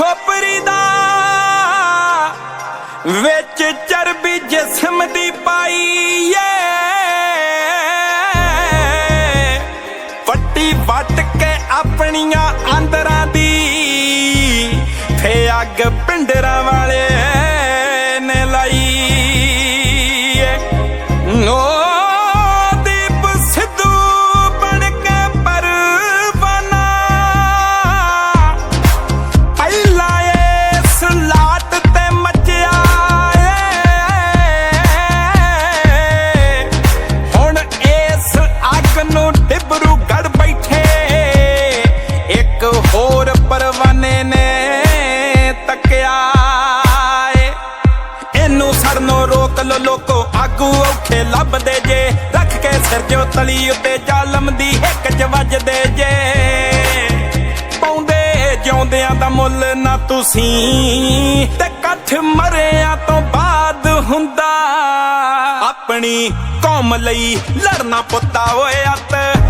ਖੋਪਰੀ ਦਾ ਵਿੱਚ ਚਰਬੀ ਜਿਸਮ ਦੀ ਪਾਈ ਏ। ਪੱਟੀ ਵੱਟ ਕੇ ਆਪਣੀਆਂ ਅੰਦਰਾਂ ਦੀ। ਫੇ ਅੱਗ ਪਿੰਡਰਾ ਵਾਲੇ ਲੋ ਲੋਕੋ ਆਗੂ ਔਖੇ ਲੱਭਦੇ ਜੇ। ਰੱਖ ਕੇ ਸਿਰ ਜੋ ਤਲੀ ਉੱਤੇ ਜ਼ਾਲਮ ਦੀ ਹਿੱਕ ਚ ਵੱਜਦੇ ਜੇ। ਪਾਉਂਦੇ ਜਿਉਂਦਿਆਂ ਦਾ ਮੁੱਲ ਨਾ ਤੁਸੀਂ। ਤੇ ਕੱਠ ਮਰਿਆਂ ਤੋਂ ਬਾਅਦ ਹੁੰਦਾ। ਆਪਣੀ ਕੌਮ ਲਈ ਲੜਨਾ ਪੁੱਤਾ ਓਏ ਅਤੇ